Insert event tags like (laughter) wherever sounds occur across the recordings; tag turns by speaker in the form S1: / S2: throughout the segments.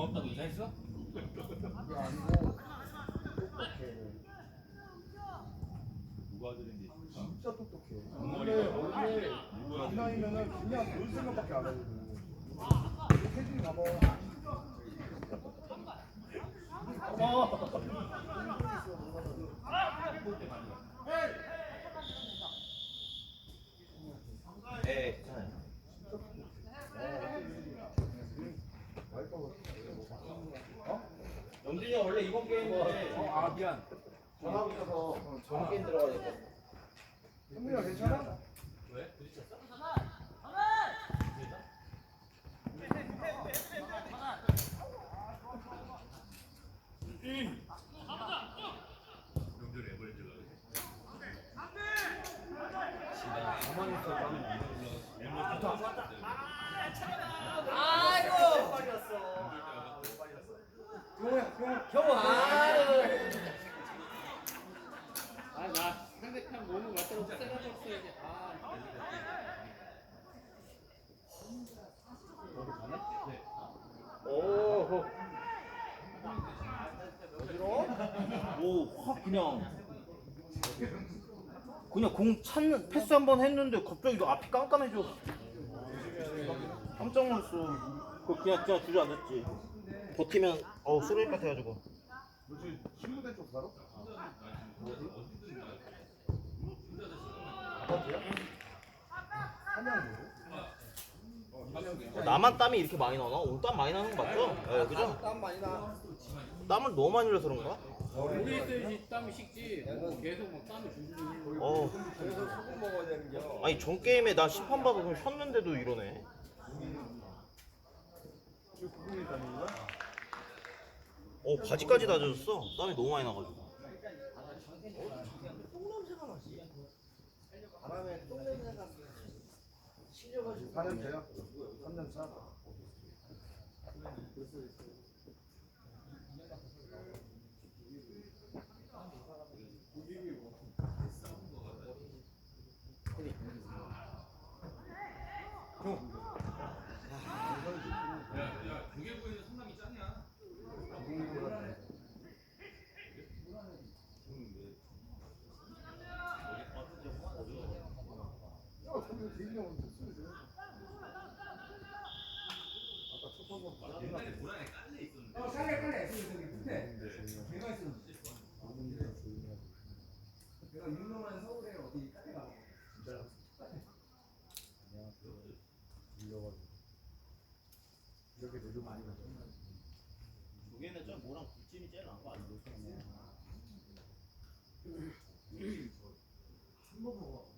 S1: 고맙다고 인사했어?
S2: 그게 아니고 똑똑해.
S1: 누가 들은지
S2: 진짜 똑똑해. 원래 원래 이 나이면은 그냥 놀 생각밖에 안 하거든. 혜진이 봐봐.
S1: 네 괜찮아요
S2: 어?
S1: 영준이 형 원래 이번 게임인데
S2: 어, 아 미안.
S1: 전화 붙어서 전화 게임 들어가야 돼
S2: 현민아 괜찮아?
S1: 왜? 부딪혔어? 영준이 에버랜드가 가만히 있어 나는
S3: 아이고.
S2: 경호야, 경호.
S3: 겨우 아유.
S4: 아나 상대편 몸을 맞도록 세워줬어야지. 아.
S1: 오호 오확 그냥. 그냥 공 찾는 패스 한 번 했는데 갑자기 너 앞이 깜깜해져. 깜짝 놀랐어. 그 그냥 그냥 주저앉았지. 버티면 어우 쓰레기 같아가지고?
S2: 한양 도?
S1: 나만 땀이 이렇게 많이 나나? 오늘 땀 많이 나는 거 맞죠? 네 그죠?
S3: 땀 많이 나.
S1: 땀을 너무 많이 흘려서 그런가?
S4: 우리 있어야지 땀이 식지. 뭐 계속 막 땀을 줄줄 흘리고.
S1: 어
S3: 그래서 소금 먹어야 되는 겨.
S1: 아니 전 게임에 나 심판 받아서 쉬었는데도 이러네
S2: 구분이 거야?
S1: 어 바지까지 다 젖었어 땀이 너무 많이 나가지고
S3: 똥냄새가 나지. 바람에 똥냄새가 실려가지고.
S2: 4년 차야? 3년 차? 야, 근데 개인이 형은 목소리 들어. 아까 첫 번째 옛날에 고란에 깔려 있었는데. 어, 깔려 깔려. 저기 저기 끝에. 내가 있었는데. 내가 유명한 서울에 어디 카페 가고. 진짜. 아니야. 밀려가지고. 이렇게 내도 많이 가죠.
S1: 조개는 좀 뭐랑 국찜이 제일 나은 거 아니야?
S2: 한번 먹어.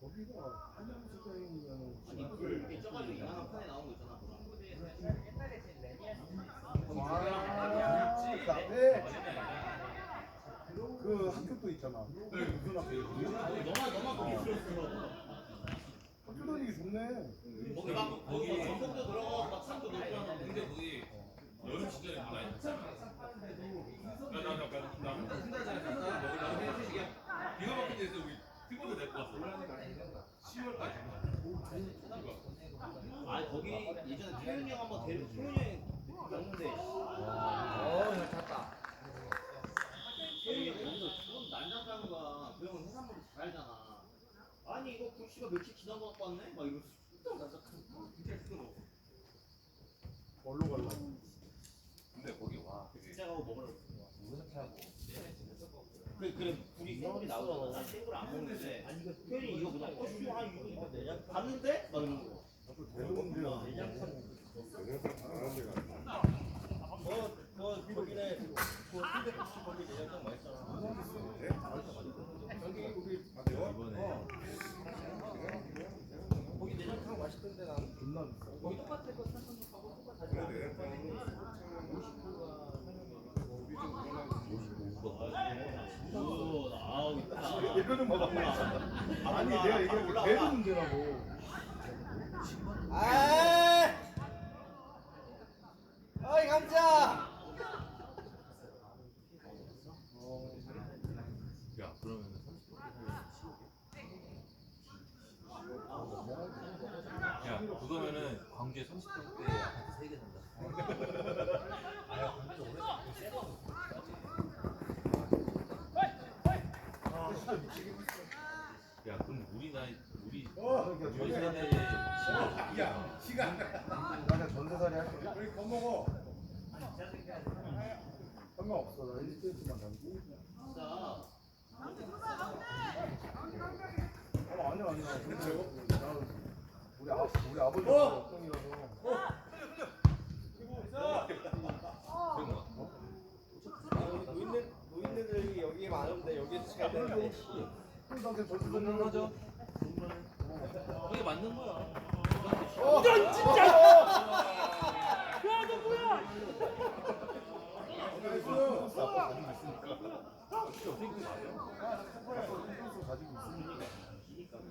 S2: 거기가 한양수장이면
S1: 아니 물 이렇게 쪄가지고 이만한 판에 나온 거 있잖아
S2: 아, 그 앞에 그 학교 또 있잖아. 무슨 학교였지?
S1: 너만 너만 거기 있었어
S2: 학교 다니기 좋네.
S1: 거기 막 거기 전복도 들어가고 막 산도 높고 하는데 근데 거기 여름 시절에 물 많이 났잖아 나나나나한달 전에 갔다 먹으려고 해시게 비가 막힌 데서 우리 피부도 내고 왔어 10월까지 아 거기 예전에 태윤이 형 한번 데리고 태윤이
S3: 어, 이거 찼다.
S1: 난장 가는 거야 그 형은 해산물을 잘 알잖아. 아니 이거 굴씨가 며칠 지나고 갖고 왔네? 막 이러면서 난장 진짜 쓰고
S2: 뭘로 가려고?
S5: 근데 거기 와 되게.
S1: 진짜 가고 먹으라고
S5: 무색하고.
S1: 그래 그래. 불이 생물이 나오잖아. 난 생물 안 먹는데. 아니 이거 태윤이 이거 그냥 어슈 아 이거 이거 내장 봤는데? 막 이러는 거
S2: 대부분 데야.
S1: 뭐, 뭐, 거기네, 그, 순대국수 거기 내장탕 맛있잖아.
S2: 저기 우리
S5: 이번에
S3: 거기 내장탕 맛있던데 난.
S2: 존나 비싸.
S3: 거기 똑같아. 그 산성육하고 똑같아.
S1: 오, 아우, 있다.
S2: 예전은 뭐 아니 내가 얘기한 게 배도 문제라고.
S3: 아. 어이 감자.
S5: 야 그러면은 야 그거면은 광주에 30평대 아파트 3개 산다 야 그럼 우리 나이 우리
S2: 어,
S5: 우리
S2: 전세
S5: 세대에
S2: 야, 시간. 나는 전세살이 할게. 우리 겁먹어. 상관 없어. 나 1cm만 남기. 어. 근데 나는 우리 아, 우리 아버지 걱정이라서.
S5: 그런 거
S3: 노인네 노인네들이 여기 많은데 여기서 잘 되는데.
S2: 나한테 전세
S5: 그거는 하죠
S2: 어.
S5: 그게 맞는 거야.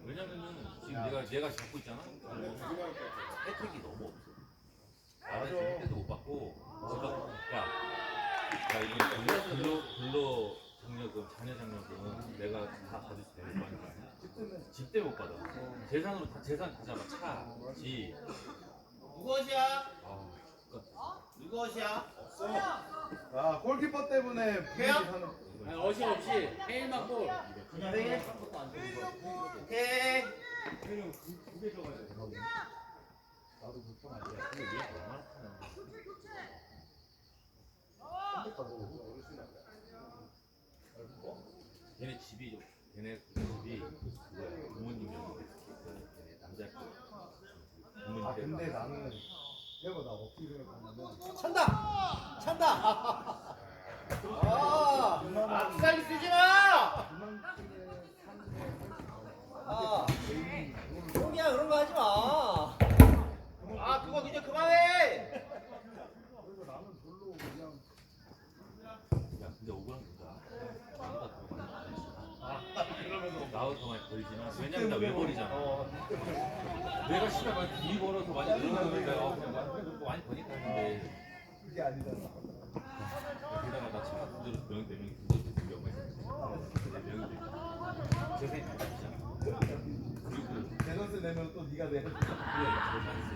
S5: 왜냐면은 지금 내가 내가 잡고 있잖아? 혜택이 너무 없어. 나는 지금 혜택도 못 받고 제가 야, 야 이거 근로 근로 장려금 자녀 장려금 내가 다 받을 수 되는 거 아니야 집대 못 받아 재산으로 다 재산 다 잡아 차 집
S1: 누구엇이야?
S5: 아,
S1: 누구엇이야?
S2: 아, 골키퍼 때문에? 사는.
S4: 아니 어시 없이 헤일만 골.
S1: 네. 오케이.
S2: 나도 불편하지.
S5: 근데 얘 얼마나 크나 걔네 집이 좀- 걔네 그 집이 뭐야 부모님 명의로 걔네 남자 거 부모님
S2: 아,
S5: 댁
S2: 근데 나는 해봐, 나 어떻게 생각하냐면.
S3: 찬다. 찬다. 아.
S1: 악살 쓰지 마!
S2: 그만큼의
S3: 아. 형이야 그런 거 하지 마.
S1: 아, 그거 이제 그만해!
S2: 그래서 나는 별로 그냥
S5: 야 근데 억울한 거다 나보다 더 많이 벌지 벌지만 왜냐면 나 외벌이잖아.
S2: 어,
S5: 내가 시간 많이 돈이 벌어서 많이 내가 어, 그냥 많이, 버니까 했는데
S2: 그게 아니잖아.
S5: 게다가 나차 같은 데로 명, 네 명이 있었지 내 명이 되지 재산이 다 바뀌잖아 그리고
S2: 재산세 내면 또 네가 내.
S5: 그래 재산세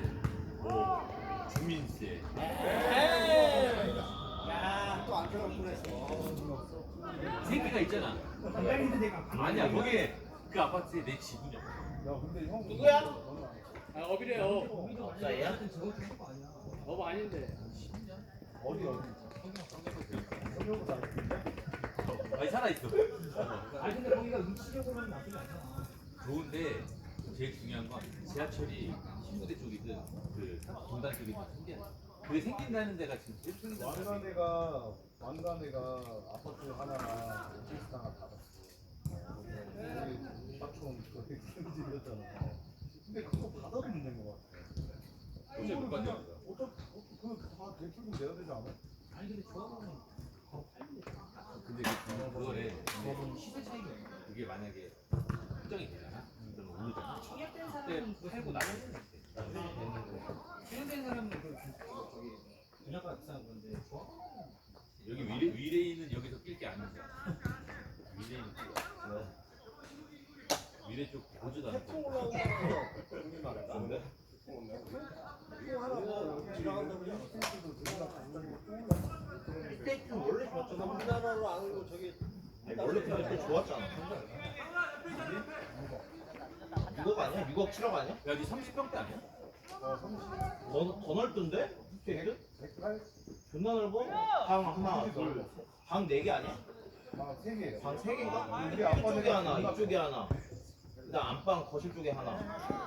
S5: 뭐 주민세
S3: 야, 또안 들어올 뻔했어.
S5: 새끼가 있잖아. 아니야 거기에 그 아파트에 내 지분이 없어
S2: 야, 근데 형.
S1: 누구야?
S4: 아 업이래요.
S1: 없어요?
S4: 업 아닌데.
S2: 어디 어디? 성형보다?
S5: 아니 살아있어
S3: 아니 근데 거기가 위치적으로는 나쁘지 않아.
S5: 좋은데 제일 중요한 건 지하철이 신부대 쪽이든 그 동단 쪽이든 생겨야 돼 그게 생긴다는 데가 지금 제일 생긴다는 데가
S2: 왕관애가 왕관애가 아파트 하나랑 오피스 하나 받았어. 근데 그거 문제인 것 같아.
S5: 어째 못 받냐
S2: 어쩌 그다 대출금 내야 되지 않아?
S5: 근데 그 그거래 근데 그게 만약에 확정이 되잖아 그러면 오르잖아 그때 팔고 나가는 돼
S3: 수련된 사람은 그 저기 분야가 비싼 건데?
S5: 여기 위례, 위례인은 여기서 낄게 아니야 위례 쪽 보지도 않고
S3: 태풍 올라오고 돈이 많은가?
S2: 근데?
S3: 태풍 하나 뭐 지나간다고 그냥
S2: 스테이지도 누구나 갑자기 또 올라.
S3: 스테이크 원래 좋았잖아. 우리나라로 안 오고 저기
S1: 원래 그때 좋았잖아. 6억 아니야? 6억 7억 아니야?
S5: 야니 30평대 아니야?
S2: 어, 30,
S1: 더, 더 넓던데? 걔들?
S2: 108,
S1: 존나 넓어? 방 하나, 둘, 방 4개 아니야?
S2: 아, 3개.
S1: 방 3개인가?
S2: 우리 아빠네가
S1: 이쪽에 하나,
S2: 존나
S1: 이쪽에 하나. 그다음 안방 거실 쪽에 하나.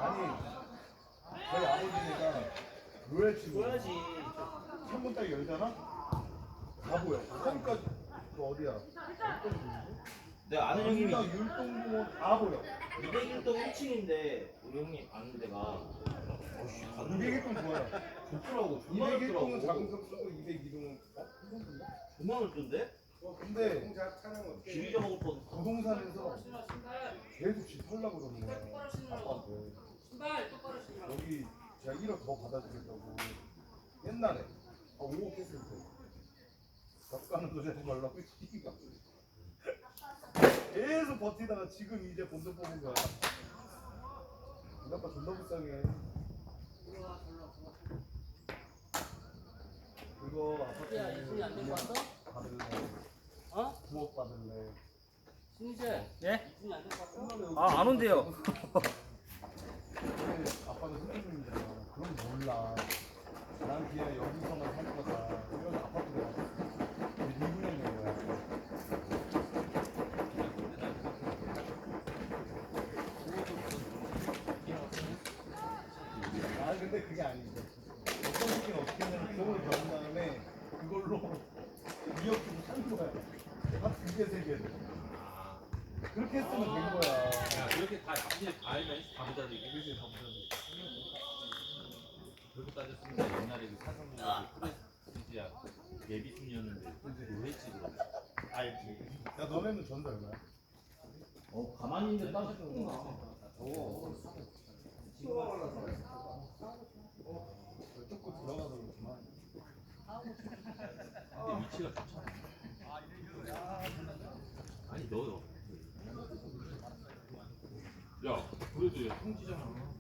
S2: 아니, 저희 아버지네가 로얄 치고
S1: 줘야지.
S2: 창문 딱 열잖아? 다 보여. 거기까지. 그 어디야?
S1: 내가 아는 형님이
S2: 나 율동공원 다 보여.
S1: 201동 1층인데 우리 형님 아는 데가 어씨 갔는데
S2: 201동 좋아요.
S1: 좋더라고 존나
S2: 201동은
S1: 넓더라고
S2: 자금성 쓰고 202동은 어? 이건데?
S1: 존나 어,
S2: 근데
S1: 길게 먹을 뻔.
S2: 부동산에서 계속 집 털라고 그러는 거야. 아빠한테. 신발 똑바로 신발 여기 제가 1억 더 받아주겠다고. 옛날에. 아, 5억 했을 때. 작가는 도대지 말라고 시기가 계속 버티다가 지금 이제 본전 뽑은 거야. 이 아빠 존나 불쌍해.
S6: 들어와 들어와 그거 아파트 야, 이분이 안될것 같아? 어?
S2: 부엌 받을래
S6: 신지
S7: 예?
S6: 안?
S7: 아안 온대요. (laughs)
S2: 아빠는 선생님이잖아 그럼 몰라 난 그냥 여기서만 살 거다 이런 아파트가 거야 아 근데 그게 아니죠 어떤 새끼는 어떻게 했냐면 그걸 배운 다음에 그걸로 2억 주고 산 거야 한 두개 세개 그렇게 했으면 된 거야
S5: 야 그렇게 다 나중에 다 알면 다 부자들 이게 그렇게 따졌으면 옛날에 그 사성공사 프레스티지야 예비 순이었는데 그럼
S2: 알지 야 너네는 전세 얼마야?
S1: 어 가만히 있는데 따졌구나.
S2: 조금 들어가서 그렇구만
S5: 근데 위치가 좋잖아 아니 너 야, 그래도 야, 성지잖아.